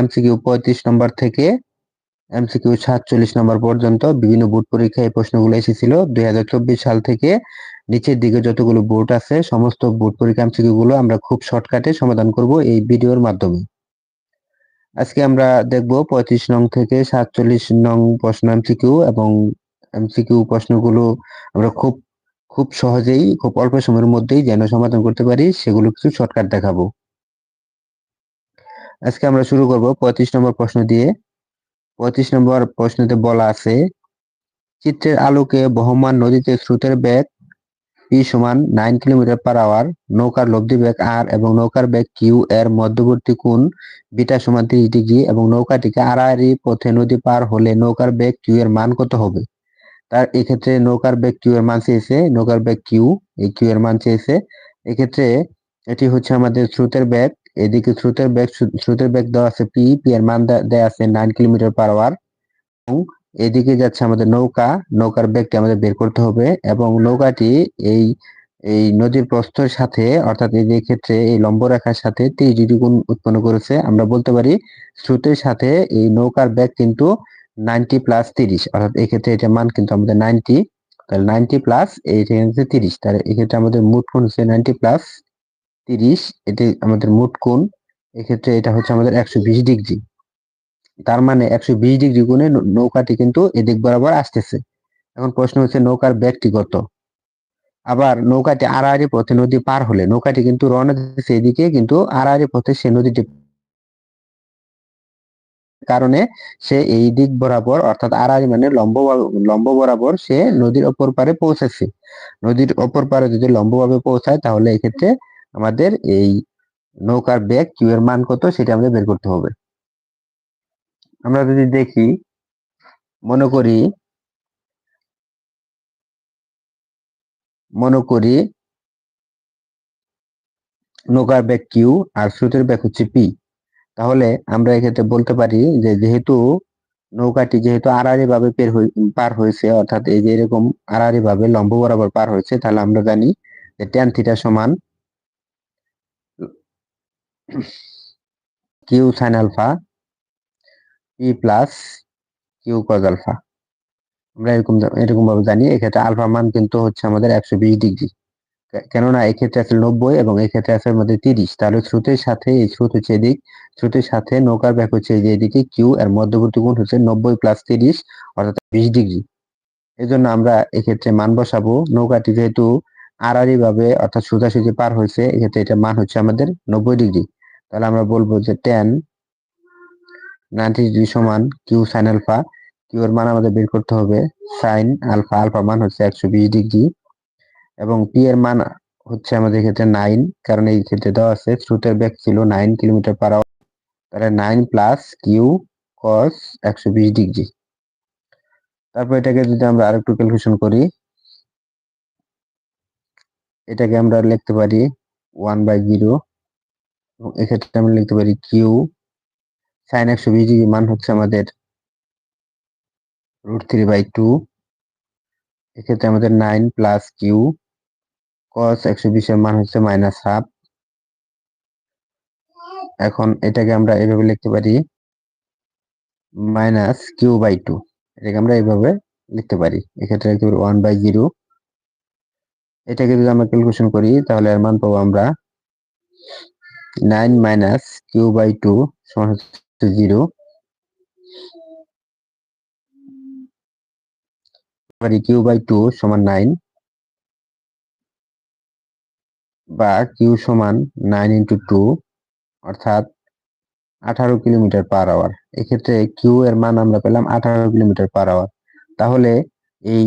MCQ পঁয়ত্রিশ নম্বর থেকে MCQ সাতচল্লিশ নম্বর পর্যন্ত বিভিন্ন বোর্ড পরীক্ষায় প্রশ্নগুলো এসেছিল। দুই হাজার চব্বিশ সাল থেকে নিচের দিকে যতগুলো বোর্ড আছে, সমস্ত বোর্ড পরীক্ষা এমসিকিউ গুলো আমরা খুব শর্টকাটে সমাধান করব এই ভিডিওর মাধ্যমে। আজকে আমরা দেখব পঁয়ত্রিশ নং থেকে সাতচল্লিশ নং প্রশ্ন এমসিকিউ এবং এমসিকিউ প্রশ্নগুলো আমরা খুব খুব সহজেই, খুব অল্প সময়ের মধ্যেই যেন সমাধান করতে পারি, সেগুলো কিছু শর্টকাট দেখাবো। আজকে আমরা শুরু করব পঁয়ত্রিশ নম্বর প্রশ্ন দিয়ে। পঁয়ত্রিশ নম্বর প্রশ্নতে বলা আছে, চিত্রের আলোকে বহমান নদীতে স্রোতের বেগ পি সমান নাইন কিলোমিটার পার আওয়ার নৌকার লব্ধি বেগ আর এবং নৌকার বেগ কিউ এর মধ্যবর্তী কোণ বিটা সমান তিরিশ ডিগ্রি এবং নৌকাটিকে আড়াআড়ি পথে নদী পার হলে নৌকার বেগ কিউ এর মান কত হবে? তার এক্ষেত্রে নৌকার বেগ কিউ এর মান চেয়েছে, নৌকার বেগ কিউ এই কিউ এর মান চেয়েছে। এক্ষেত্রে এটি হচ্ছে আমাদের স্রোতের বেগ এদিকে স্রোতের বেগ স্রোতের বেগ দেওয়া আছে পি পি এর মান দেওয়া আছে নাইন কিলোমিটার পার আওয়ার এবং এদিকে যাচ্ছে আমাদের নৌকা, নৌকার বেগটি আমাদের বের করতে হবে এবং নৌকাটি এই এই নদীর প্রস্থের সাথে অর্থাৎ এই যে ক্ষেত্রে এই লম্ব রেখার সাথে তিরিশ ডিগ্রি কোণ উৎপন্ন করেছে, আমরা বলতে পারি স্রোতের সাথে এই নৌকার বেগ কিন্তু নাইনটি প্লাস তিরিশ, অর্থাৎ এক্ষেত্রে এটা মান কিন্তু আমাদের নাইনটি তাহলে নাইনটি প্লাস এইটা হচ্ছে তিরিশ, তাহলে এক্ষেত্রে আমাদের মোট কোণ হচ্ছে নাইনটি প্লাস তিরিশ, এটি আমাদের মোট কোণ। এক্ষেত্রে এটা হচ্ছে আমাদের একশো বিশ ডিগ্রি। তার মানে একশো বিশ ডিগ্রি কোণে নৌকাটি কিন্তু এদিক বরাবর আসতেছে। এখন প্রশ্ন হচ্ছে, নৌকার ব্যাগটি কত? আবার নৌকাটি আড়াআড়ি পথে নদী পার হলে, নৌকাটি কিন্তু রওনা দিচ্ছে এদিকে, কিন্তু আড়াআড়ি পথে সে নদীটি কারণে সে এই দিক বরাবর, অর্থাৎ আড়াআড়ি মানে লম্ব লম্ব বরাবর সে নদীর অপর পারে পৌঁছেছে। নদীর অপর পারে যদি লম্বভাবে পৌঁছায়, তাহলে এক্ষেত্রে আমাদের এই নৌকার ব্যাগ কিউ এর মান কত সেটা আমাদের বের করতে হবে। আমরা যদি দেখি, মনে করি মনে করি নৌকার ব্যাগ কিউ আর স্রোতের ব্যাগ হচ্ছে পি তাহলে আমরা এক্ষেত্রে বলতে পারি যে যেহেতু নৌকাটি যেহেতু আড়াআড়ি ভাবে পের পার হয়েছে, অর্থাৎ এই যে এরকম আড়াআড়ি ভাবে লম্ব বরাবর পার হয়েছে, তাহলে আমরা জানি যে ট্যান থিটা সমান Q sine alpha P plus Q cos alpha আমরা এরকম এরকম ভাবে জানি, এক্ষেত্রে আলফা মান কিন্তু হচ্ছে আমাদের একশো বিশ ডিগ্রি। কেননা এক্ষেত্রে আছে নব্বই এবং এক্ষেত্রে আছে আমাদের তিরিশ। তাহলে স্রোতের সাথে, এই স্রোত হচ্ছে এদিক, স্রোতের সাথে নৌকার ব্যাগ হচ্ছে যে এদিকে কিউ এর মধ্যবর্তী কোণ হচ্ছে নব্বই প্লাস তিরিশ, অর্থাৎ বিশ ডিগ্রি। এই জন্য আমরা এক্ষেত্রে মান বসাবো। নৌকাটি যেহেতু আড়াআড়ি ভাবে অর্থাৎ সোজাসুজি পার হয়েছে, এক্ষেত্রে এটা মান হচ্ছে আমাদের নব্বই ডিগ্রি। তাহলে আমরা বলব যে টেন নাইনটি ডিগ্রি সমান কিউ সাইন আলফা কিউ এর মান আমাদের বের করতে হবে সাইন আলফা আলফা মান হচ্ছে একশো বিশ ডিগ্রি এবং পি এর মান হচ্ছে আমাদের ক্ষেত্রে নাইন কারণ এই ক্ষেত্রে দেওয়া আছে স্রোতের বেগ ছিল নাইন কিলোমিটার পার আওয়ার তাহলে নাইন প্লাস কিউ কস একশো বিশ ডিগ্রি। তারপর এটাকে যদি আমরা আরেকটু ক্যালকুলেশন করি, এটাকে আমরা লিখতে পারি ওয়ান বাই জিরো এবং এক্ষেত্রে আমরা লিখতে পারি কিউ সাইন একশো বিশ ডিগ্রি মান হচ্ছে আমাদের রুট থ্রি বাই টু এক্ষেত্রে আমাদের নাইন প্লাস কিউ কস একশো বিশের মান হচ্ছে মাইনাস হাফ এখন এটাকে আমরা এভাবে লিখতে পারি মাইনাস কিউ বাই টু এটাকে আমরা এইভাবে লিখতে পারি। এক্ষেত্রে লিখতে পারি ওয়ান বাই জিরো এটাকে যদি আমরা ক্যালকুলেশন করি, তাহলে এর মান পাবো আমরা nine minus Q by two সমান হচ্ছে জিরো। কিউ বাই টু সমান নাইন। বা কিউ সমান নাইন ইন্টু টু, অর্থাৎ আঠারো কিলোমিটার পার আওয়ার। এক্ষেত্রে কিউ এর মান আমরা পেলাম আঠারো কিলোমিটার পার আওয়ার। তাহলে এই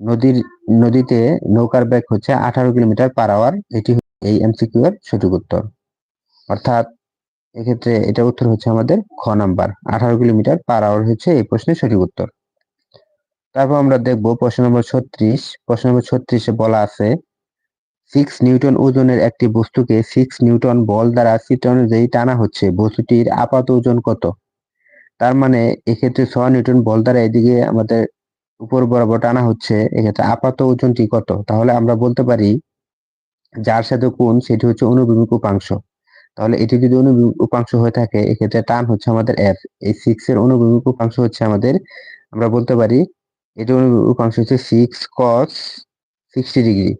নদীর, নদীতে নৌকার ব্যাগ হচ্ছে আঠারো কিলোমিটার পার আওয়ার। এটি এই এমসিকিউ এর সঠিক উত্তর। অর্থাৎ এক্ষেত্রে এটা উত্তর হচ্ছে আমাদের খ নাম্বার। আঠারো কিলোমিটার পার আওয়ার হচ্ছে এই প্রশ্নের সঠিক উত্তর। তারপর আমরা দেখব প্রশ্ন নম্বর ছত্রিশ। প্রশ্ন নম্বর ছত্রিশে বলা আছে সিক্স নিউটন ওজনের একটি বস্তুকে সিক্স নিউটন বল দ্বারা চিত্র অনুযায়ী টানা হচ্ছে। বস্তুটির আপাত ওজন কত? তার মানে এক্ষেত্রে ছ নিউটন বল দ্বারা এদিকে আমাদের উপর বরাবর টানা হচ্ছে, এক্ষেত্রে আপাত ওজনটি কত? তাহলে আমরা বলতে পারি, যার সাথে কোন সেটি হচ্ছে অনুভূমিক উপাংশ। তাহলে এটি যদি অনুভূমিক উপাংশ হয়ে থাকে, এক্ষেত্রে টান হচ্ছে আমাদের এফ এই সিক্স এর অনুভূমিক উপাংশ হচ্ছে আমাদের, আমরা বলতে পারি এটি অনুভূমিক উপাংশ হচ্ছে six cos sixty degree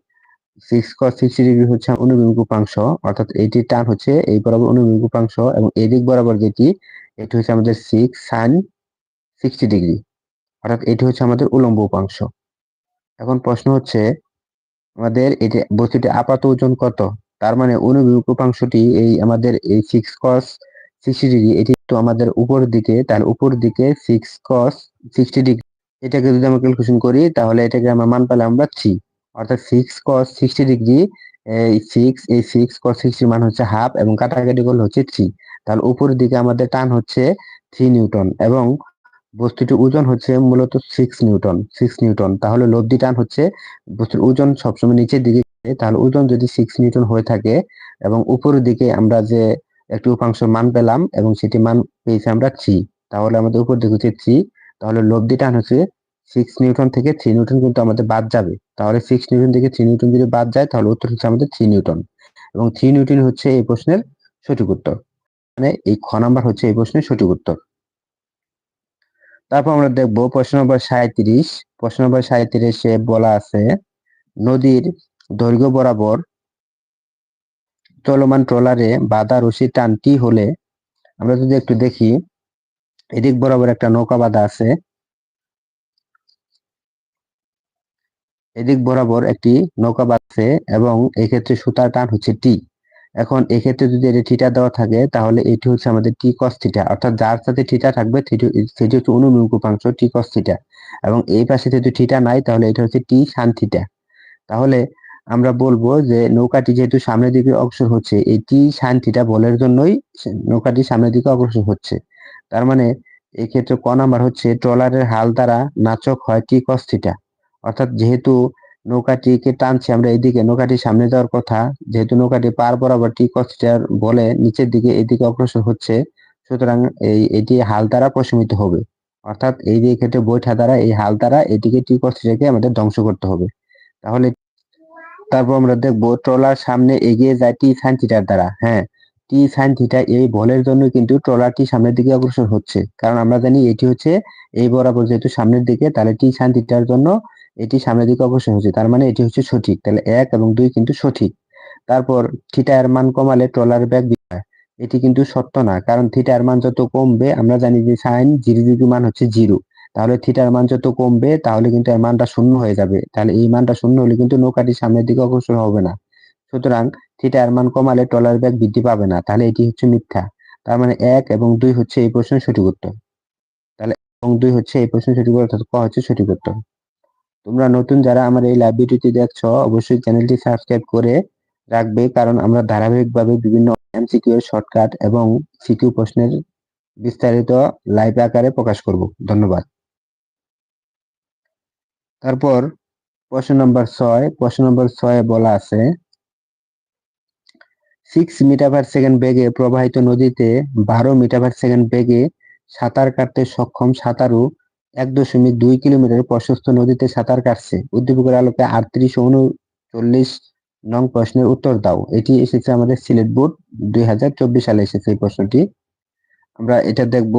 six cos sixty degree হচ্ছে অনুভূমিক উপাংশ অর্থাৎ এটি টান হচ্ছে এই বরাবর অনুভূমিক উপাংশ এবং এদিক বরাবর যেটি, এটি হচ্ছে আমাদের সিক্স সাইন সিক্সটি ডিগ্রি অর্থাৎ এটি হচ্ছে আমাদের উলম্ব উপাংশ। এখন প্রশ্ন হচ্ছে, আমাদের এটি বস্তুটি আপাত ওজন কত? তার মানে অনুভূমিক উপাংশটি এই আমাদের এই সিক্স কস সিক্সটি ডিগ্রি এটি তো আমাদের উপর দিকে, তার উপর দিকে সিক্স কস সিক্সটি ডিগ্রি এটাকে যদি আমরা ক্যালকুলেশন করি, তাহলে এটাকে আমরা মান পেলে আমরা থ্রি অর্থাৎ সিক্স কস সিক্সটি ডিগ্রি এই সিক্স এই সিক্স কস সিক্সটি মান হচ্ছে হাফ এবং কাটাকাটি করলে হচ্ছে থ্রি তাহলে উপরের দিকে আমাদের টান হচ্ছে থ্রি নিউটন এবং বস্তুটির ওজন হচ্ছে মূলত সিক্স নিউটন সিক্স নিউটন। তাহলে লব্ধি টান হচ্ছে বস্তুর ওজন সবসময় নিচের দিকে তাহলে ওজন যদি সিক্স নিউটন হয়ে থাকে এবং উপরের দিকে আমরা যে একটি উপাংশ মান পেলাম এবং সেটি মান পেয়েছি আমরা থ্রি তাহলে আমাদের উপর দিকে হচ্ছে থ্রি তাহলে লব্ধি টান হচ্ছে সিক্স নিউটন থেকে থ্রি নিউটন কিন্তু আমাদের বাদ যাবে। তাহলে সিক্স নিউটন থেকে থ্রি নিউটন যদি বাদ যায়, তাহলে উত্তর হচ্ছে আমাদের থ্রি নিউটন এবং থ্রি নিউটন হচ্ছে এই প্রশ্নের সঠিক উত্তর। মানে এই খ নাম্বার হচ্ছে এই প্রশ্নের সঠিক উত্তর। তারপর আমরা দেখব প্রশ্ন নম্বর সাঁত্রিশ প্রশ্ন নম্বর সাঁত্রিশে বলা আছে, নদীর দৈর্ঘ্য বরাবর চলমান ট্রলারে বাধা রশি টানটি হলে, আমরা যদি একটু দেখি, এদিক বরাবর একটা নৌকা বাঁধা আছে। এদিক বরাবর একটি নৌকা বাঁধছে এবং এক্ষেত্রে সুতার টান হচ্ছে টি। এখন এক্ষেত্রে যদি এটি থিটা দেওয়া থাকে, তাহলে এটি হচ্ছে আমাদের টি কস থিটা। অর্থাৎ যার সাথে থিটা থাকবে, সেটি হচ্ছে অনুভূমিক উপাংশ টি কস থিটা। এবং এই পাশে যদি থিটা নাই, তাহলে এটা হচ্ছে টি সান থিটা। তাহলে আমরা বলব যে নৌকাটি যেহেতু সামনের দিকে অগ্রসর হচ্ছে, এটি টি সান থিটা বলের জন্যই নৌকাটি সামনের দিকে অগ্রসর হচ্ছে। তার মানে এক্ষেত্রে ক্ষেত্রে ক নাম্বার হচ্ছে ট্রলারের হাল দ্বারা নাচক হয় টি কস অর্থাৎ যেহেতু নৌকাটিকে টানছি আমরা এদিকে, নৌকাটি সামনে যাওয়ার কথা, যেহেতু নৌকাটি পার বরাবর টি কস্টার বলে নিচের দিকে এদিকে অগ্রসর হচ্ছে, সুতরাং এই, এটি হাল দ্বারা প্রশমিত হবে। অর্থাৎ এই ক্ষেত্রে বৈঠা দ্বারা, এই হাল দ্বারা এটিকে টি কস্টারকে আমাদের ধ্বংস করতে হবে। তাহলে তারপর আমরা দেখব, ট্রলার সামনে এগিয়ে যায় টি সাইন থিটার দ্বারা। হ্যাঁ টি সাইন থিটা এই বলের জন্য কিন্তু ট্রলারটি সামনের দিকে অগ্রসর হচ্ছে। কারণ আমরা জানি এটি হচ্ছে এই বরাবর যেহেতু সামনের দিকে, তাহলে টি সাইন থিটার জন্য এটি সামনের দিকে অগ্রসর হচ্ছে। তার মানে এটি হচ্ছে সঠিক। তাহলে এক এবং দুই কিন্তু সঠিক। তারপর থিটা এর মান কমালে ট্রলার ব্যাগ এটি কিন্তু সত্য না। কারণ থিটা এর মান যত কমবে, আমরা জানি যে সাইন জিরো ডিগ্রি মান হচ্ছে জিরো তাহলে থিটার মান যত কমবে, তাহলে কিন্তু এর মানটা শূন্য হয়ে যাবে। তাহলে এই মানটা শূন্য হলে কিন্তু নৌকাটি সামনের দিকে অগ্রসর হবে না। সুতরাং থিটা এর মান কমালে ট্রলার ব্যাগ বৃদ্ধি পাবে না। তাহলে এটি হচ্ছে মিথ্যা। তার মানে এক এবং দুই হচ্ছে এই প্রশ্নের সঠিক উত্তর। তাহলে এবং দুই হচ্ছে এই প্রশ্নের সঠিক উত্তর, অর্থাৎ ক হচ্ছে সঠিক উত্তর। তোমরা নতুন যারা আমার এই লাইভ ভিডিওটি দেখছ, অবশ্যই চ্যানেলটি সাবস্ক্রাইব করে রাখবে, কারণ আমরা ধারাবাহিকভাবে বিভিন্ন এমসিকিউ এর শর্টকাট এবং সিকিউ প্রশ্নের বিস্তারিত লাইভ আকারে প্রকাশ করব। ধন্যবাদ। তারপর প্রশ্ন নম্বর ছয়, প্রশ্ন নম্বর ছয়ে বলা আছে সিক্স মিটার পার সেকেন্ড বেগে প্রবাহিত নদীতে বারো মিটার পার সেকেন্ড বেগে সাঁতার কাটতে সক্ষম সাঁতারু এক দশমিক দুই কিলোমিটার প্রশস্ত নদীতে সাঁতার কাটছে। উদ্দীপকের আলোকে আটত্রিশ উনচল্লিশ নং প্রশ্নের উত্তর দাও। এটি এসেছে আমাদের সিলেট বোর্ড, দুই হাজার চব্বিশ সালে এসেছে এই প্রশ্নটি। আমরা এটা দেখব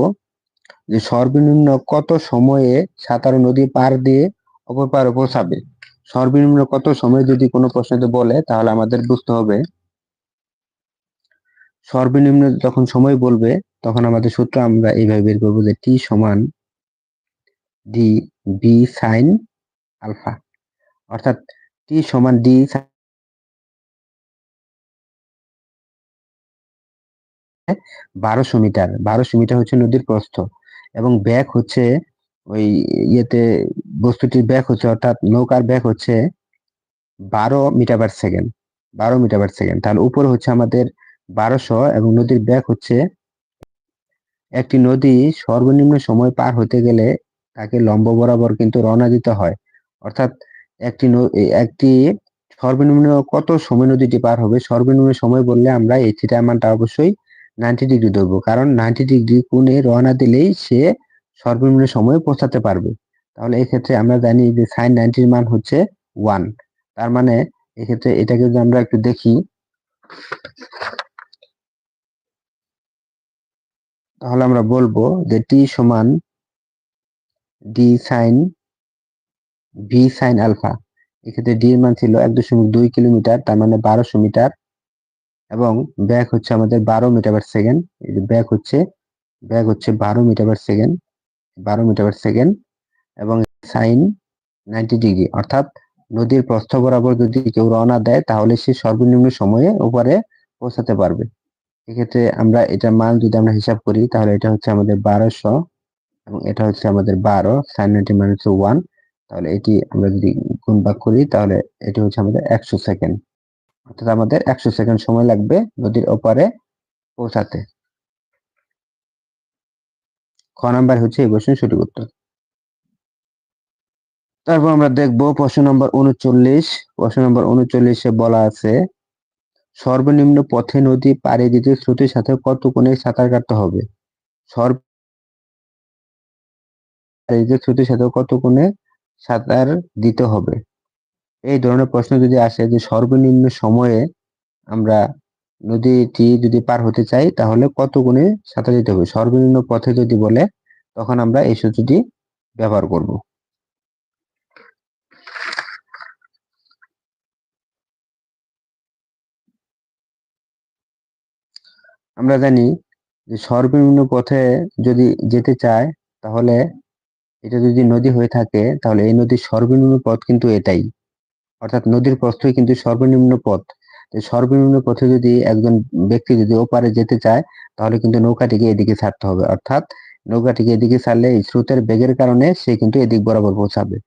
যে সর্বনিম্ন কত সময়ে সাঁতারু নদী পার দিয়ে অপর পারে পৌঁছাবে সর্বনিম্ন কত সময় যদি কোনো প্রশ্নতে বলে, তাহলে আমাদের বুঝতে হবে। সর্বনিম্ন যখন সময় বলবে, তখন আমাদের সূত্র আমরা এইভাবে বের করব যে টি সমান ডি বি সাইন আলফা। অর্থাৎ টি সমান ডি বারোশো মিটার। বারোশো মিটার হচ্ছে নদীর প্রস্থ। এবং ব্যাগ হচ্ছে ওই ইয়েতে বস্তুটির ব্যাগ হচ্ছে, অর্থাৎ নৌকার ব্যাগ হচ্ছে বারো মিটার পার সেকেন্ড বারো মিটার পার সেকেন্ড তাহলে উপরে হচ্ছে আমাদের বারোশো এবং নদীর ব্যাগ হচ্ছে একটি নদী সর্বনিম্ন সময় পার হতে গেলে তাকে লম্ব বরাবর কিন্তু রওনা দিতে হয়। অর্থাৎ একটি একটি সর্বনিম্ন কত সময় নদীটি পার হবে, সর্বনিম্ন সময় বললে আমরা এই থিটার মানটা অবশ্যই নাইনটি ডিগ্রি ধরবো। কারণ নাইনটি ডিগ্রি কোণে রওনা দিলেই সে সর্বনিম্ন সময়ে পৌঁছাতে পারবে। তাহলে এক্ষেত্রে আমরা জানি যে সাইন নাইনটির মান হচ্ছে ওয়ান তার মানে এক্ষেত্রে এটাকে যদি আমরা একটু দেখি, তাহলে আমরা বলব যে টি সমান D sine V sine alpha এক্ষেত্রে ডি এর মান ছিল এক দশমিক দুই কিলোমিটার, তার মানে বারোশো মিটার। এবং ব্যাগ হচ্ছে আমাদের বারো মিটার পার সেকেন্ড ব্যাগ হচ্ছে ব্যাগ হচ্ছে বারো মিটার পার সেকেন্ড বারো মিটার পার সেকেন্ড এবং সাইন নাইনটি ডিগ্রি অর্থাৎ নদীর প্রস্থ বরাবর যদি কেউ রওনা দেয়, তাহলে সে সর্বনিম্ন সময়ে উপরে পৌঁছাতে পারবে। এক্ষেত্রে আমরা এটার মান যদি আমরা হিসাব করি, তাহলে এটা হচ্ছে আমাদের বারোশো এবং এটা হচ্ছে আমাদের বারো সাইন নাইনটি মানে হচ্ছে ওয়ান তাহলে এটি আমরা যদি গুণ ভাগ করি, তাহলে এটি হচ্ছে আমাদের একশো সেকেন্ড অর্থাৎ আমাদের একশো সেকেন্ড সময় লাগবে নদীর ওপারে পৌঁছাতে। খ নাম্বার হচ্ছে এই প্রশ্নের সঠিক উত্তর। তারপর আমরা দেখব প্রশ্ন নম্বর উনচল্লিশ। প্রশ্ন নম্বর উনচল্লিশে বলা আছে, সর্বনিম্ন পথে নদী পাড়ি দিতে স্রোতের সাথে কত কোণে সাঁতার কাটতে হবে? সর্ব স্রোতের সাথে কত কোণে সাঁতার দিতে হবে? এই ধরনের প্রশ্ন যদি আসে যে সর্বনিম্ন সময়ে আমরা নদীটি যদি পার হতে চাই, তাহলে কত গুণে সাঁতার দিতে হবে? সর্বনিম্ন পথে যদি বলে, তখন আমরা এই সূত্রটি ব্যবহার করব। আমরা জানি যে সর্বনিম্ন পথে যদি যেতে চায়, তাহলে এটা যদি নদী হয়ে থাকে, তাহলে এই নদীর সর্বনিম্ন পথ কিন্তু এটাই। অর্থাৎ নদীর প্রস্থই কিন্তু সর্বনিম্ন পথ। সর্বনিম্ন পথে যদি একজন ব্যক্তি যদি ওপারে যেতে চায়, তাহলে কিন্তু নৌকাটিকে এদিকে ছাড়তে হবে। অর্থাৎ নৌকাটিকে এদিকে ছাড়লে স্রোতের বেগের কারণে সে কিন্তু এদিক বরাবর পৌঁছাবে।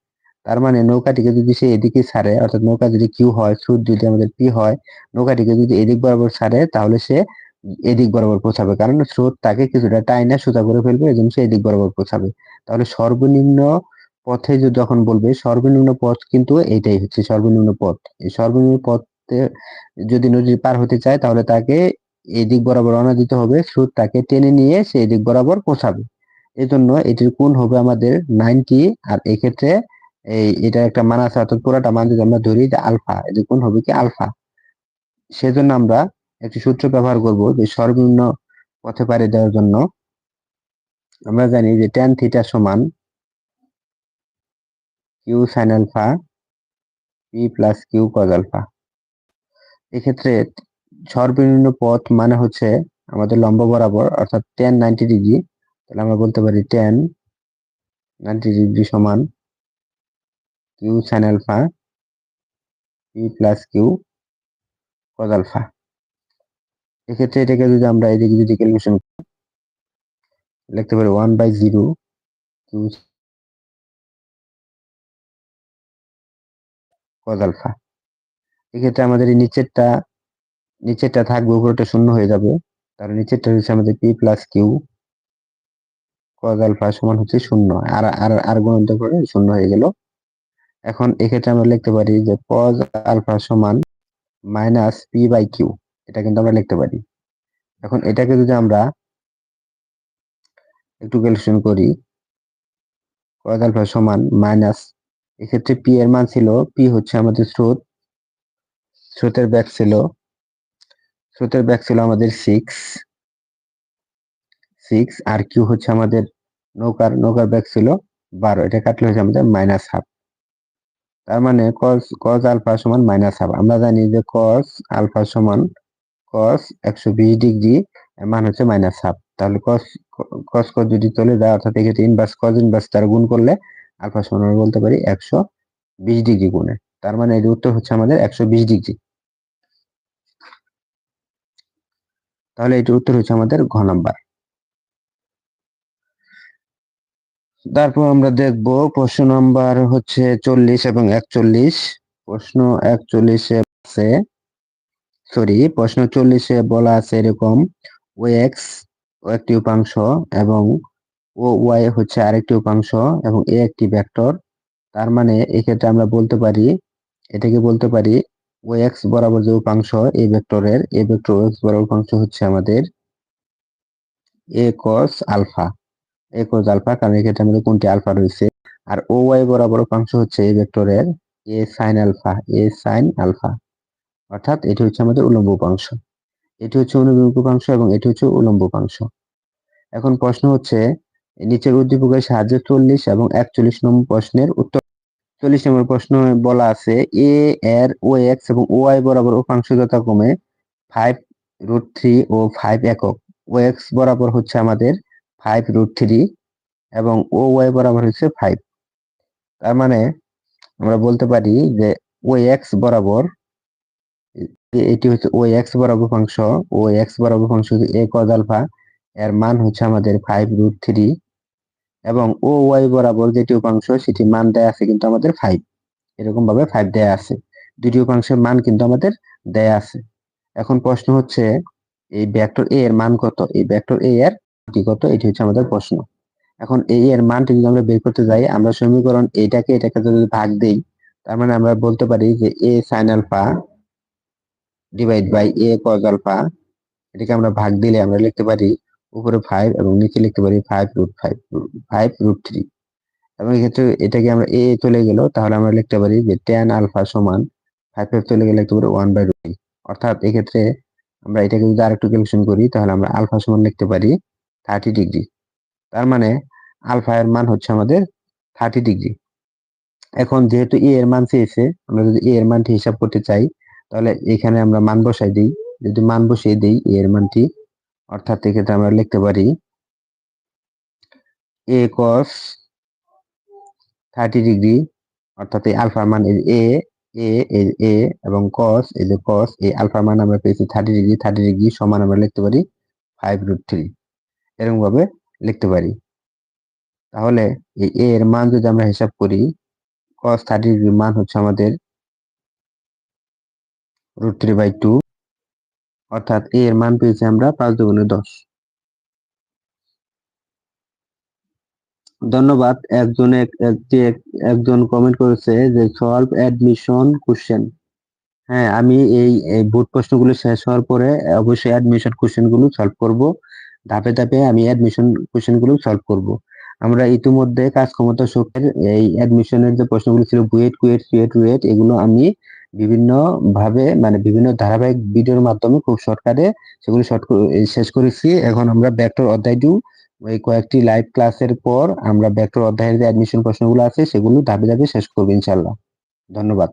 তার মানে নৌকাটিকে যদি সে এদিকে ছাড়ে, অর্থাৎ নৌকা যদি কিউ হয়, স্রোত যদি আমাদের পি হয়, নৌকাটিকে যদি এদিক বরাবর ছাড়ে, তাহলে সে এদিক বরাবর পৌঁছাবে। কারণ স্রোত তাকে কিছুটা টাইনা সুতা করে ফেলবে এই সে এদিক বরাবর পৌঁছাবে। তাহলে সর্বনিম্ন পথে যখন বলবে, সর্বনিম্ন পথ কিন্তু এটাই হচ্ছে সর্বনিম্ন পথ। এই সর্বনিম্ন পথে যদি নদী পার হতে চায়, তাহলে তাকে এদিক বরাবর রওনা দিতে হবে। স্রোত তাকে টেনে নিয়ে সে এদিক বরাবর পৌঁছাবে। এই জন্য এটির কোণ হবে আমাদের নাইনটি, আর এক্ষেত্রে এই এটা একটা মান আছে অর্থাৎ পুরাটা মান যদি আমরা ধরি যে আলফা। এটির কোণ হবে কি আলফা। সেজন্য আমরা একটি সূত্র ব্যবহার করব যে সর্বনিম্ন পথে পাড়ি দেওয়ার জন্য। আমরা জানি যে ট্যান থিটা সমান Q sine alpha P plus Q cos alpha এক্ষেত্রে সর্বনিম্ন পথ মানে হচ্ছে আমাদের লম্ব বরাবর, অর্থাৎ টেন নাইনটি ডিগ্রি তাহলে আমরা বলতে পারি টেন নাইনটি ডিগ্রি সমান Q sine alpha P plus Q cos alpha এক্ষেত্রে এটাকে যদি আমরা এদিকে যদি ক্যালকুলেশন লিখতে পারি one by zero Q cos alpha এক্ষেত্রে আমাদের নিচেরটা নিচেরটা থাকবে, উপরটা শূন্য হয়ে যাবে। তাহলে নিচেরটা হচ্ছে আমাদের পি প্লাস কিউ কজ সমান হচ্ছে শূন্য। আর আর আর গুণিত করে শূন্য হয়ে গেল। এখন এক্ষেত্রে আমরা লিখতে পারি যে কজ আলফা সমান মাইনাস পি বাই কিউ এটা কিন্তু আমরা লিখতে পারি। এখন এটাকে যদি আমরা একটু ক্যালকুলেশন করি কজ আলফা সমান মাইনাস এক্ষেত্রে পি এর মান ছিল পি হচ্ছে আমাদের স্রোত স্রোতের ব্যাগ ছিল। স্রোতের ব্যাগ ছিল আমাদের সিক্স সিক্স আর কিউ হচ্ছে আমাদের নৌকার নৌকার ব্যাগ ছিল বারো। এটা কাটলে হচ্ছে আমাদের মাইনাস হাফ তার মানে কস কস আলফা সমান মাইনাস হাফ আমরা জানি যে কস আলফা সমান কস একশো বিশ ডিগ্রি মান হচ্ছে মাইনাস হাফ তাহলে কস কস কস যদি চলে যায়, অর্থাৎ এক্ষেত্রে ইনভার্স কস ইনভার্স তার গুণ করলে আলফা সমান বলতে পারি একশো বিশ ডিগ্রি গুণে। তার মানে এর উত্তর হচ্ছে আমাদের একশো বিশ ডিগ্রি। তাহলে এটির উত্তর হচ্ছে আমাদের ঘ নাম্বার। তারপর আমরা দেখব প্রশ্ন নাম্বার হচ্ছে চল্লিশ এবং একচল্লিশ। প্রশ্ন একচল্লিশে আছে সরি প্রশ্ন চল্লিশে বলা আছে এরকম ও এক্স ও একটি উপাংশ এবং ও ওয়াই হচ্ছে আরেকটি উপাংশ এবং এ একটি ভেক্টর। তার মানে এক্ষেত্রে আমরা বলতে পারি, এটাকে বলতে পারি ও এক্স বরাবর যে উপাংশ এই ভেক্টরের, এ ভেক্টর ও বরাবর উপাংশ হচ্ছে আমাদের এ কস আলফা। এ আলফা, কারণ আমাদের কোনটি আলফা রয়েছে? আর ওয়াই বরাবর উপাংশ হচ্ছে এই ভেক্টরের A sine alpha, A sine alpha. অর্থাৎ এটি হচ্ছে আমাদের উলম্ব উপাংশ। এটি হচ্ছে অনুভূমিক উপাংশ এবং এটি হচ্ছে উলম্ব উপাংশ। এখন প্রশ্ন হচ্ছে, নিচের উদ্দীপকের সাহায্যে চল্লিশ এবং একচল্লিশ নম্বর প্রশ্নের উত্তর চল্লিশ নম্বর প্রশ্ন বলা আছে এ এর ও এক্স এবং ও ওয়াই বরাবর উপাংশ যথাক্রমে ফাইভ রুট থ্রি ও ফাইভ একক। ও এক্স বরাবর হচ্ছে আমাদের ফাইভ রুট থ্রি এবং ও ওয়াই বরাবর হচ্ছে ফাইভ তার মানে আমরা বলতে পারি যে ও এক্স বরাবর এটি হচ্ছে ও এক্স বরাবর ফাংশ ও এক্স বরাবর ফাংশ এ কজ আলফা এর মান হচ্ছে আমাদের ফাইভ রুট থ্রি এবং ও, ওয়াই বরাবর যেটি উপাংশ সেটি মান দেয়া আছে কিন্তু আমাদের ফাইভ এরকম ভাবে ফাইভ দেয়া আছে। দুটি উপাংশের মান কিন্তু আমাদের দেয়া আছে। এখন প্রশ্ন হচ্ছে, এই ভেক্টর এ এর মান কত? এই ভেক্টর এ এর কত? এটি হচ্ছে আমাদের প্রশ্ন। এখন এই এর মানটি যদি আমরা বের করতে যাই, আমরা সমীকরণ এটাকে এটাকে যদি ভাগ দেই, তার মানে আমরা বলতে পারি যে A sine alpha divide by A cos alpha এটাকে আমরা ভাগ দিলে আমরা লিখতে পারি উপরে ফাইভ এবং নিচে লিখতে পারি five root five five root three এবং এক্ষেত্রে এটাকে আমরা এ চলে গেল, তাহলে আমরা লিখতে পারি যে টেন আলফা সমান ফাইভ ফাইভ চলে গেলে লিখতে পারি ওয়ান বাই রুট অর্থাৎ এক্ষেত্রে আমরা এটাকে যদি আরেকটু ক্যালকুলেশন করি, তাহলে আমরা আলফা সমান লিখতে পারি থার্টি ডিগ্রি তার মানে আলফা এর মান হচ্ছে আমাদের থার্টি ডিগ্রি এখন যেহেতু এ এর মান চেয়েছে, আমরা যদি এ এর মানটি হিসাব করতে চাই, তাহলে এখানে আমরা মান বসাই দিই। যদি মান বসিয়ে দিই এ এর মানটি অর্থাৎ এক্ষেত্রে আমরা লিখতে পারি এ কস থার্টি ডিগ্রি অর্থাৎ এই আলফার মান এ এ এ এবং কস এই যে কস এই আলফার মান আমরা পেয়েছি থার্টি ডিগ্রি থার্টি ডিগ্রি সমান আমরা লিখতে পারি ফাইভ রুট থ্রি এরকম ভাবে লিখতে পারি। তাহলে এই এ এর মান যদি আমরা হিসাব করি কস থার্টি ডিগ্রির মান হচ্ছে আমাদের রুট থ্রি বাই টু অর্থাৎ এ এর মান পেয়েছি আমরা পাঁচ দুগুণে দশ। ধন্যবাদ। একজন একজন কমেন্ট করেছে যে সলভ অ্যাডমিশন কোশ্চেন হ্যাঁ আমি এই বোর্ড প্রশ্নগুলো শেষ হওয়ার পরে অবশ্যই অ্যাডমিশন কোশ্চেনগুলো সলভ করব। ধাপে ধাপে আমি অ্যাডমিশন কোশ্চেনগুলো সলভ করব। আমরা ইতিমধ্যে কাজ ক্ষমতা শোকের এই অ্যাডমিশনের যে প্রশ্নগুলো ছিল বুয়েট কুয়েট সুয়েট রুয়েট এগুলো আমি বিভিন্ন ভাবে মানে বিভিন্ন ধারাবাহিক ভিডিওর মাধ্যমে খুব শর্টকাটে সেগুলো শর্ট শেষ করেছি। এখন আমরা ব্যাক্টর অধ্যায়টু ওই কয়েকটি লাইভ ক্লাসের পর আমরা ব্যাক্টর অধ্যায়ের যে অ্যাডমিশন প্রশ্নগুলো আছে, সেগুলো ধাপে ধাপে শেষ করব ইনশাল্লাহ ধন্যবাদ।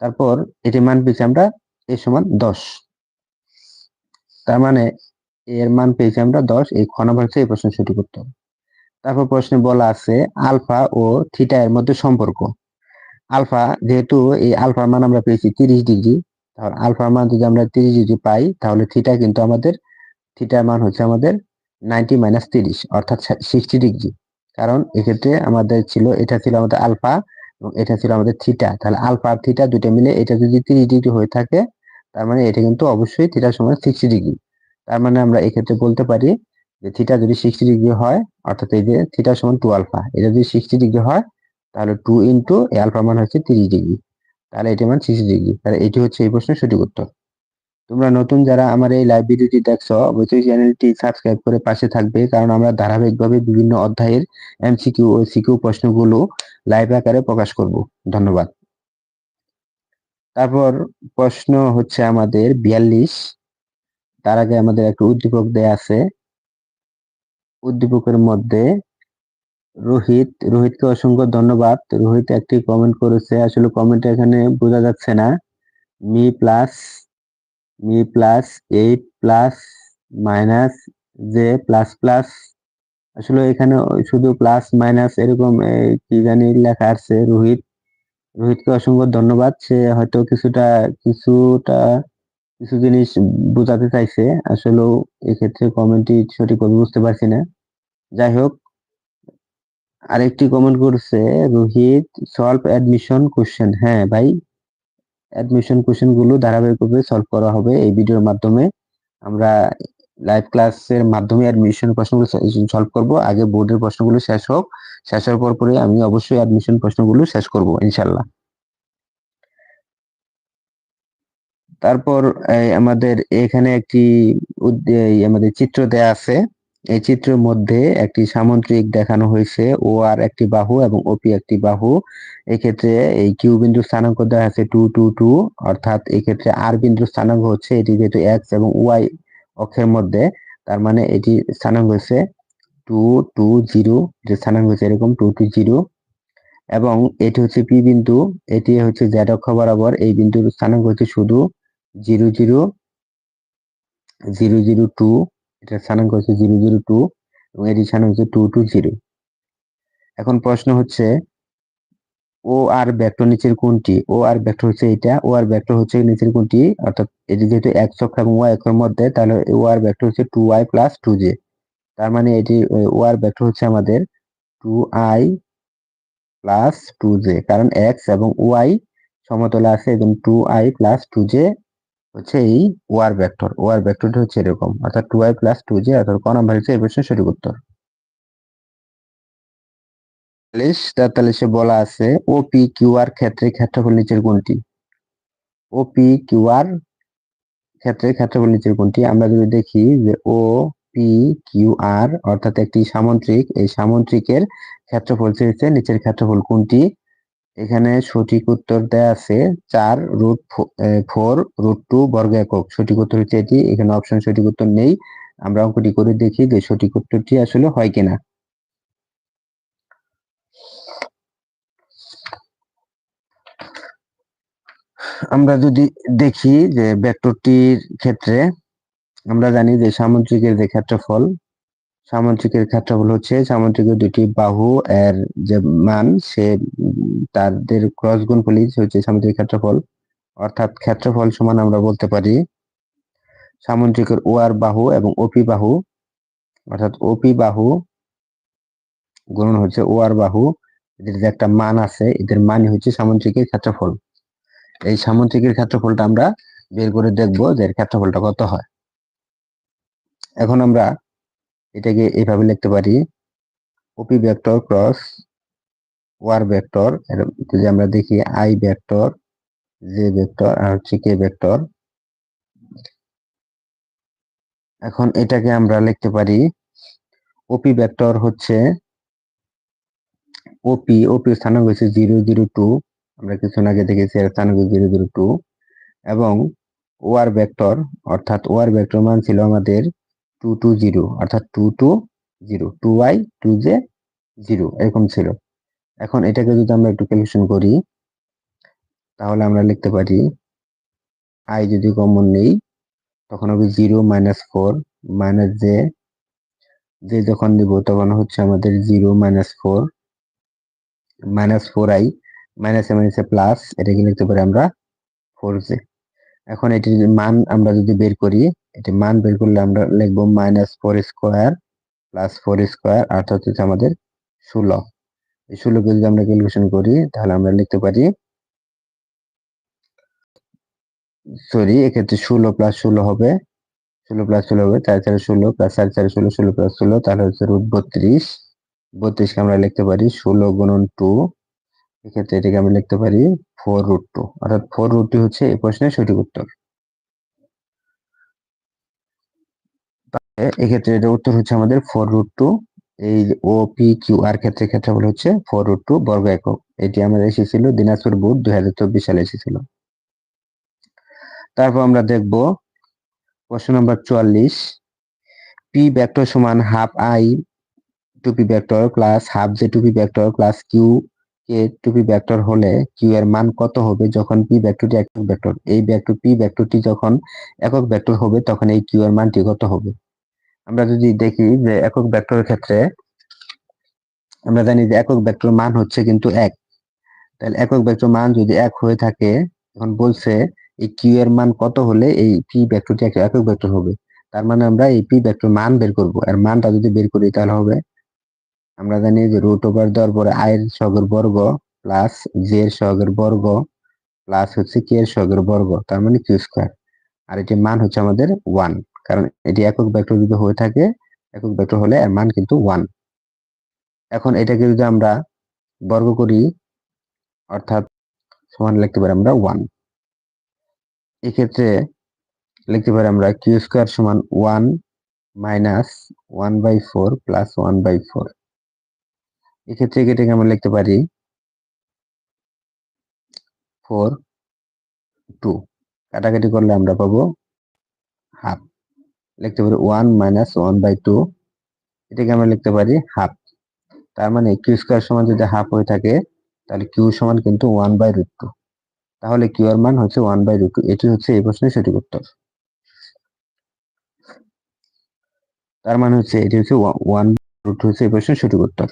তারপর এটি মান পেয়েছি আমরা এ সমান দশ। তার মানে এর মান পেয়েছি আমরা দশ, এই খ এই প্রশ্ন সঠিক উত্তর। তারপর প্রশ্নে বলা আছে আলফা ও থিটা এর মধ্যে সম্পর্ক। আলফা যেহেতু এই আলফার মান আমরা পেয়েছি তিরিশ ডিগ্রি, তাহলে আলফার মান যদি আমরা তিরিশ ডিগ্রি পাই, তাহলে থিটা কিন্তু আমাদের থিটার মান হচ্ছে আমাদের নাইনটি মাইনাস তিরিশ, অর্থাৎ সিক্সটি ডিগ্রি। কারণ এক্ষেত্রে আমাদের ছিল, এটা ছিল আমাদের আলফা এবং এটা ছিল আমাদের থিটা তাহলে আলফা আর থিটা দুইটা মিলে এটা যদি তিরিশ ডিগ্রি হয়ে থাকে, তার মানে এটা কিন্তু অবশ্যই থিটার সময় সিক্সটি ডিগ্রি। তার মানে আমরা এক্ষেত্রে বলতে পারি যে থিটা যদি সিক্সটি ডিগ্রি হয়, অর্থাৎ এই যে থিটার সমান টু আলফা, এটা যদি সিক্সটি ডিগ্রি হয় তাহলে টু ইন্টু আলফা মান হচ্ছে তিরিশ ডিগ্রি তাহলে এটি মান সিক্সটি ডিগ্রি তাহলে এটি হচ্ছে এই প্রশ্নের সঠিক উত্তর। তোমরা নতুন যারা আমার এই লাইভ ভিডিওটি দেখছ, অবশ্যই চ্যানেলটি সাবস্ক্রাইব করে পাশে থাকবে, কারণ আমরা ধারাবাহিকভাবে বিভিন্ন অধ্যায়ের এমসিকিউ ও সিকিউ প্রশ্নগুলো লাইভ আকারে প্রকাশ করব। ধন্যবাদ। তারপর প্রশ্ন হচ্ছে আমাদের বিয়াল্লিশ। তার আগে আমাদের একটা উদ্দীপক দেয়া আছে। উদ্দীপকের মধ্যে রোহিত, রোহিতকে অসংখ্য ধন্যবাদ। রোহিত একটি কমেন্ট করেছে, আসলে কমেন্ট এখানে বোঝা যাচ্ছে না। মি plus me plus, eight plus, minus, J plus plus. আসলে এখানে শুধু প্লাস, মাইনাস এরকম কি জানি লেখা আছে রোহিত। রোহিতকে অসংখ্য ধন্যবাদ, সে হয়তো কিছুটা কিছুটা, কিছু জিনিস বোঝাতে চাইছে। আসলেও এক্ষেত্রে কমেন্টটি সঠিকভাবে বুঝতে পারছি না। যাই হোক আরেকটি কমেন্ট করছে, রোহিত সলভ অ্যাডমিশন কোশ্চেন হ্যাঁ ভাই অ্যাডমিশন কোশ্চেনগুলো ধারাবাহিকভাবে সলভ করা হবে এই ভিডিওর মাধ্যমে। আমরা লাইভ ক্লাসের মাধ্যমে অ্যাডমিশন প্রশ্নগুলো সলভ করব। আগে বোর্ডের প্রশ্নগুলো শেষ হোক। শেষ হওয়ার পর পরে আমি অবশ্যই অ্যাডমিশন প্রশ্নগুলো শেষ করব ইনশাল্লাহ তারপর আমাদের এখানে একটি আমাদের চিত্র দেয়া আছে। এই চিত্রের মধ্যে একটি সামুদ্রিক দেখানো হয়েছে। ও আর একটি বাহু এবং ওপি একটি বাহু। এক্ষেত্রে এই কিউ বিন্দু স্থানাঙ্ক দেওয়া আছে টু টু টু অর্থাৎ এক্ষেত্রে আর বিন্দু স্থানাঙ্ক হচ্ছে এটি যেহেতু এক্স এবং ওয়াই অক্ষের মধ্যে, তার মানে এটি স্থানাঙ্ক হচ্ছে টু টু জিরো যে স্থানাঙ্ক হচ্ছে এরকম টু টু জিরো এবং এটি হচ্ছে পি বিন্দু। এটি হচ্ছে জেড অক্ষ বরাবর। এই বিন্দুর স্থানাঙ্ক হচ্ছে শুধু zero zero zero zero two এটা স্থানাঙ্ক হচ্ছে জিরো জিরো টু এবং এটি স্থানাঙ্ক হচ্ছে টু টু জিরো। এখন প্রশ্ন হচ্ছে, ও আর ভেক্টর নিচের কোনটি? ও আর ভেক্টর হচ্ছে এটা ও আর ভেক্টর হচ্ছে নিচের কোনটি? অর্থাৎ এটি যেহেতু এক্স অক্ষ এবং ওয়াই অক্ষের মধ্যে, তাহলে ও আর ভেক্টর হচ্ছে two I plus two J. তার মানে এটি ও আর ভেক্টর হচ্ছে আমাদের two I plus two J. কারণ এক্স এবং ওয়াই সমতলে আছে এবং two I plus two J হচ্ছে এই ওয়ার ভেক্টর, ওয়ার ভেক্টরটা হচ্ছে এরকম। অর্থাৎ two I plus two J অর্থাৎ ক নাম্বার হচ্ছে এই প্রশ্নের সঠিক উত্তর। তেতাল্লিশ তেতাল্লিশে বলা আছে ও পি ক্ষেত্রে ক্ষেত্রফল নিচের কোনটি? ও পি ক্ষেত্রে ক্ষেত্রফল নিচের কোনটি? আমরা যদি দেখি যে ও পি কিউ আর অর্থাৎ একটি সামন্ত্রিক, এই সামন্ত্রিকের ক্ষেত্রফল চেয়েছে নিচের ক্ষেত্রফল কোনটি? এখানে সঠিক উত্তর দেয়া আছে চার রুট ফোর রুট টু বর্গ একক। সঠিক উত্তর হচ্ছে এটি। এখানে অপশন সঠিক উত্তর নেই। আমরা অঙ্কটি করে দেখি যে সঠিক উত্তরটি আসলে হয় কিনা। আমরা যদি দেখি যে ভেক্টরটির ক্ষেত্রে আমরা জানি যে সামুদ্রিকের যে ক্ষেত্রফল সামুদ্রিকের ক্ষেত্রফল হচ্ছে সামুদ্রিকের দুটি বাহু এর যে মান, সে, তাদের ক্রস গুণফলই হচ্ছে সামুদ্রিক ক্ষেত্রফল। অর্থাৎ ক্ষেত্রফল সমান আমরা বলতে পারি সামুদ্রিকের ওয়ার বাহু এবং ওপি বাহু। অর্থাৎ ওপি বাহু গুণন হচ্ছে ও আর বাহু। এদের যে একটা মান আছে, এদের মানই হচ্ছে সামুদ্রিকের ক্ষেত্রফল। এই সামুদ্রিকের ক্ষেত্রফলটা আমরা বের করে দেখব যে ক্ষেত্রফলটা কত হয়। এখন আমরা এটাকে এইভাবে লিখতে পারি। OP vector cross OR vector যদি আমরা দেখি আই ভেক্টর জে ভেক্টর আর হচ্ছে কে ভেক্টর এখন এটাকে আমরা লিখতে পারি ওপি ভেক্টর হচ্ছে ওপি ওপি স্থানাঙ্ক হচ্ছে জিরো জিরো টু আমরা কিছুক্ষণ আগে দেখেছি এর স্থানাঙ্ক জিরো জিরো টু এবং ওয়ার ভেক্টর অর্থাৎ ওয়ার ভেক্টর মান ছিল আমাদের টু টু জিরো অর্থাৎ two two zero two Y two J zero এরকম ছিল। এখন এটাকে যদি আমরা একটু ক্যালকুলেশন করি, তাহলে আমরা লিখতে পারি আই যদি কমন নেই, তখন হবে zero minus four minus J যে যখন দিব তখন হচ্ছে আমাদের zero minus four minus four I মাইনাসে মাইনাসে প্লাস এটাকে লিখতে পারি আমরা ফোর জে এখন এটির মান আমরা যদি বের করি এটি মান বের করলে আমরা লিখব minus four square plus four square অর্থাৎ হচ্ছে আমাদের ষোলো। এই ষোলোকে যদি আমরা ক্যালকুলেশন করি, তাহলে আমরা লিখতে পারি সরি এক্ষেত্রে ষোলো প্লাস ষোলো হবে, ষোলো প্লাস ষোলো হবে চার চার ষোলো প্লাস চার চার ষোলো ষোলো প্লাস ষোলো, তাহলে হচ্ছে রুট বত্রিশ। বত্রিশকে আমরা লিখতে পারি ষোলো গুণন টু এক্ষেত্রে এটাকে আমরা লিখতে পারি ফোর রুট টু অর্থাৎ ফোর রুট টু হচ্ছে এই প্রশ্নের সঠিক উত্তর। এক্ষেত্রে এটা উত্তর হচ্ছে আমাদের ফোর রুট টু এই ও পি কিউ আর ক্ষেত্রে ক্ষেত্রফল হচ্ছে ফোর রুট টু বর্গ একক। এটি আমাদের এসেছিল দিনাজপুর বোর্ড দুই হাজার চব্বিশ সালে এসেছিল। তারপর আমরা দেখব প্রশ্ন নম্বর চুয়াল্লিশ পি ভেক্টর সমান half I two P vector plus half J two P vector plus Q K two P vector হলে কিউ এর মান কত হবে যখন পি ভেক্টরটি একক ভেক্টর এই ভেক্টর পি ভেক্টরটি যখন একক ভেক্টর হবে তখন এই কিউ এর মানটি কত হবে? আমরা যদি দেখি যে একক ভেক্টরের ক্ষেত্রে, আমরা জানি যে একক ভেক্টর মান হচ্ছে কিন্তু এক। তাহলে একক ভেক্টর মান যদি এক হয়ে থাকে এখন বলছে এই কিউ এর মান কত হলে এই পি ভেক্টরটি একটা একক ভেক্টর হবে? তার মানে আমরা এই পি ভেক্টর মান বের করব। আর মানটা যদি বের করি তাহলে হবে, আমরা জানি যে রুট ওভার দেওয়ার পরে আই এর সহগের বর্গ প্লাস জে এর সহগের বর্গ প্লাস হচ্ছে কে এর সহগের বর্গ, তার মানে কিউ স্কোয়ার আর এটির মান হচ্ছে আমাদের ওয়ান কারণ এটি একক ভেক্টর যদি হয়ে থাকে, একক ভেক্টর হলে এর মান কিন্তু ওয়ান এখন এটাকে যদি আমরা বর্গ করি, অর্থাৎ সমান লিখতে পারি আমরা ওয়ান এক্ষেত্রে লিখতে পারি আমরা কিউ স্কোয়ার সমান one minus one by four plus one by four এক্ষেত্রে এটাকে আমরা লিখতে পারি ফোর টু কাটাকাটি করলে আমরা পাবো হাফ লিখতে পারি one minus one by two এটাকে আমরা লিখতে পারি হাফ তার মানে কিউ স্কোয়ার সমান যদি হাফ হয়ে থাকে, তাহলে কিউ সমান কিন্তু ওয়ান বাই রুট টু তাহলে কিউ এর মান হচ্ছে ওয়ান বাই রুট টু এটি হচ্ছে এই প্রশ্নের সঠিক উত্তর. তার মানে হচ্ছে এটি হচ্ছে ওয়ান রুট হচ্ছে এই প্রশ্নের সঠিক উত্তর।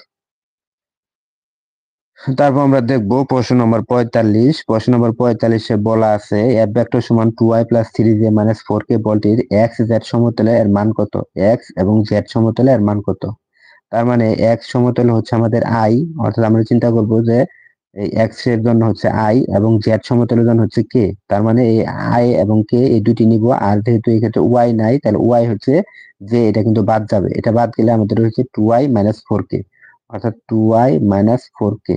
তারপর আমরা দেখব প্রশ্ন নম্বর পঁয়তাল্লিশ। প্রশ্ন নম্বর পঁয়তাল্লিশে বলা আছে এফ ভেক্টর সমান two I plus three J minus four K বলটির X Z সমতলে এর মান কত? এক্স এবং জেড সমতলে এর মান কত? তার মানে এক্স সমতলে হচ্ছে আমাদের আই অর্থাৎ আমরা চিন্তা করব যে এই এক্সের জন্য হচ্ছে আই এবং জেড সমতলের জন্য হচ্ছে কে তার মানে এই আই এবং কে এই দুটি নিব, আর যেহেতু এই ক্ষেত্রে ওয়াই নাই, তাহলে ওয়াই হচ্ছে যে এটা কিন্তু বাদ যাবে। এটা বাদ গেলে আমাদের হচ্ছে two I minus four K অর্থাৎ two I minus four K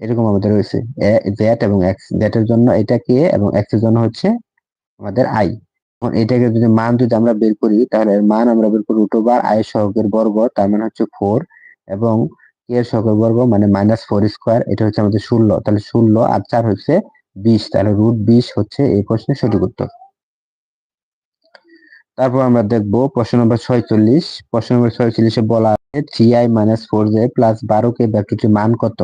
এরকম আমাদের রয়েছে। জেড এবং এক্স জেড এর জন্য এটা কে এবং এক্সের জন্য হচ্ছে আমাদের আই এখন এটাকে যদি মান যদি আমরা বের করি, তাহলে এর মান আমরা বের করি রুট ওভার আই সহকের বর্গ, তার মানে হচ্ছে ফোর এবং কে এর সহগের বর্গ মানে মাইনাস ফোর স্কোয়ার এটা হচ্ছে আমাদের ষোলো। তাহলে ষোলো আর চার হচ্ছে বিশ। তাহলে রুট বিশ হচ্ছে এই প্রশ্নের সঠিক উত্তর। তারপর আমরা দেখব প্রশ্ন নম্বর ছয়চল্লিশ। প্রশ্ন নম্বর ছয়চল্লিশে বলা আছে three I minus four J plus বারো কে ভেক্টরটির মান কত?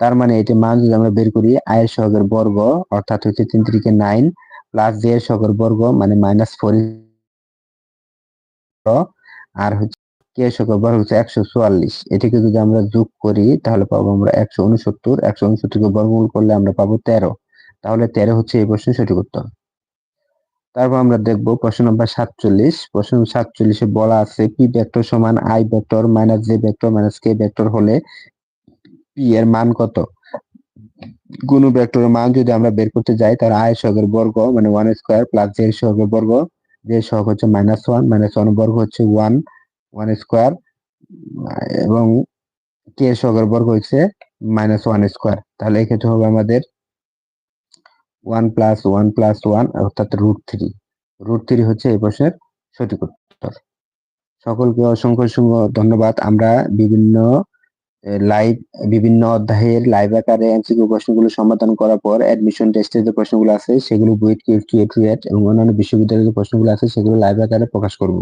তার মানে এটি মান যদি আমরা বের করি আই এর সহগের বর্গ, অর্থাৎ হচ্ছে তিন তিরিকে নাইন প্লাস জে এর সহগের বর্গ মানে মাইনাস ফোর আর হচ্ছে কে সহগের বর্গ হচ্ছে একশো চুয়াল্লিশ। এটিকে যদি আমরা যোগ করি, তাহলে পাবো আমরা একশো উনসত্তর। একশো উনসত্তরকে বর্গমূল করলে আমরা পাবো তেরো। তাহলে তেরো হচ্ছে এই প্রশ্নের সঠিক উত্তর। তারপর আমরা দেখব প্রশ্ন নম্বর সাতচল্লিশ। প্রশ্ন সাতচল্লিশে বলা আছে পি ভেক্টর সমান I vector minus J vector minus K vector হলে পি এর মান কত? কোন ভেক্টরের মান যদি আমরা বের করতে যাই, তাহলে আই সহগের বর্গ মানে ওয়ান স্কোয়ার প্লাস জে সহগের বর্গ। জে সহগ হচ্ছে মাইনাস ওয়ান মাইনাস ওয়ান বর্গ হচ্ছে ওয়ান ওয়ান স্কোয়ার এবং কে সহগের বর্গ হচ্ছে মাইনাস ওয়ান স্কোয়ার তাহলে এক্ষেত্রে হবে আমাদের one plus one plus one অর্থাৎ রুট থ্রি রুট থ্রি হচ্ছে এই প্রশ্নের সঠিক উত্তর। সকলকে অসংখ্য অসংখ্য ধন্যবাদ। আমরা বিভিন্ন লাইভ বিভিন্ন অধ্যায়ের লাইভ আকারে এমসিকিউ প্রশ্নগুলো সমাধান করার পর অ্যাডমিশন টেস্টের যে প্রশ্নগুলো আছে, সেগুলো বুয়েট কিউএসটি এটুয়েট এবং অন্যান্য বিশ্ববিদ্যালয়ের যে প্রশ্নগুলো আছে, সেগুলো লাইভ আকারে প্রকাশ করব।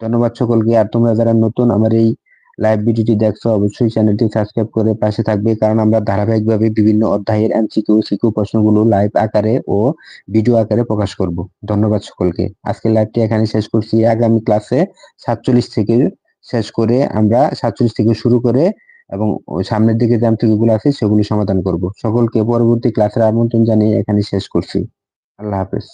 ধন্যবাদ সকলকে। আর তোমরা যারা নতুন, আমার এই লাইভ ভিডিওটি দেখছ, অবশ্যই চ্যানেলটি সাবস্ক্রাইব করে পাশে থাকবে, কারণ আমরা ধারাবাহিকভাবে বিভিন্ন অধ্যায়ের এমসিকিউ সিকিউ প্রশ্নগুলো লাইভ আকারে ও ভিডিও আকারে প্রকাশ করব। ধন্যবাদ সকলকে। আজকের লাইভটি এখানে শেষ করছি। আগামী ক্লাসে সাতচল্লিশ থেকে শেষ করে আমরা সাতচল্লিশ থেকে শুরু করে এবং সামনের দিকে যে এমসিকিউগুলো আছে, সেগুলো সমাধান করব। সকলকে পরবর্তী ক্লাসের আমন্ত্রণ জানিয়ে এখানে শেষ করছি। আল্লাহ হাফেজ।